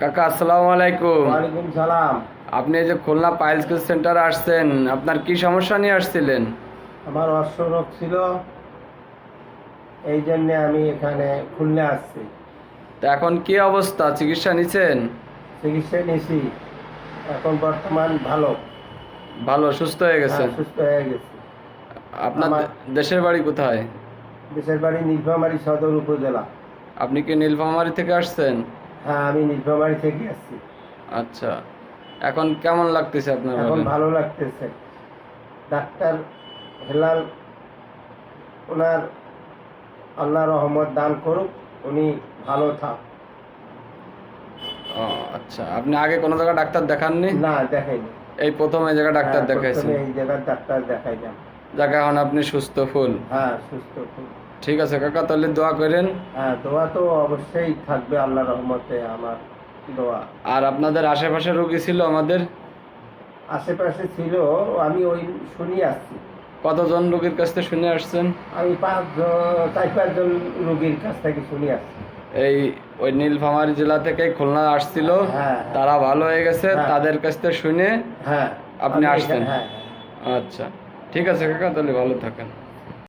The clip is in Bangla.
কাকা আসসালামু আলাইকুম। ওয়ালাইকুম সালাম। আপনি এই যে খুলনা পাইলস কেস সেন্টারে আসছেন আপনার কি সমস্যা নিয়ে আসছিলেন? আমার অশ্বরোগ ছিল এই জন্য আমি এখানে খুলনা আসছি। তো এখন কি অবস্থা? চিকিৎসা নিছেন? চিকিৎসা নিছি এখন বর্তমান ভালো। ভালো সুস্থ হয়ে গেছেন? হ্যাঁ, সুস্থ হয়ে গেছি। আপনার দেশের বাড়ি কোথায়? দেশের বাড়ি নীলফামারী সদর উপজেলা। আপনি কি নীলফামারী থেকে আসছেন? হ্যাঁ আমি থেকে আসছি। আচ্ছা এখন কেমন লাগতেছে আপনার এখন ভালো লাগতেছে। ডাক্তার হেলাল ওনার আল্লাহ রহমত দান করুক উনি ভালো থাক। ও, আচ্ছা আপনি আগে কোনো জায়গায় ডাক্তার দেখাননি? না দেখাইনি। এই প্রথম এই জায়গায় ডাক্তার হ্যাঁ, দেখাইছেন। এই জায়গার ডাক্তার দেখাইলাম যাকে এখন আপনি সুস্থ ফুল। হ্যাঁ সুস্থ খুব। ঠিক আছে কাকা তাহলে দোয়া করেন। হ্যাঁ দোয়া তো অবশ্যই থাকবে আল্লাহ রহমতে আমার দোয়া। আর আপনাদের আশেপাশে রোগী ছিল আমাদের? আশেপাশে ছিল আমি ওই শুনি আসছি। কতজন রোগীর কাছ থেকে শুনে আসছেন? আমি পাঁচজন চার পাঁচজন রোগীর কাছ থেকে শুনি আসছি। এই ওই নীলফামারী জেলা থেকে খুলনা আসছিল। হ্যাঁ, তারা ভালো হয়ে গেছে হ্যাঁ। তাদের কাছ থেকে শুনে হ্যাঁ। আপনি আসছেন? হ্যাঁ। আচ্ছা। ঠিক আছে কাকা তাহলে ভালো থাকেন।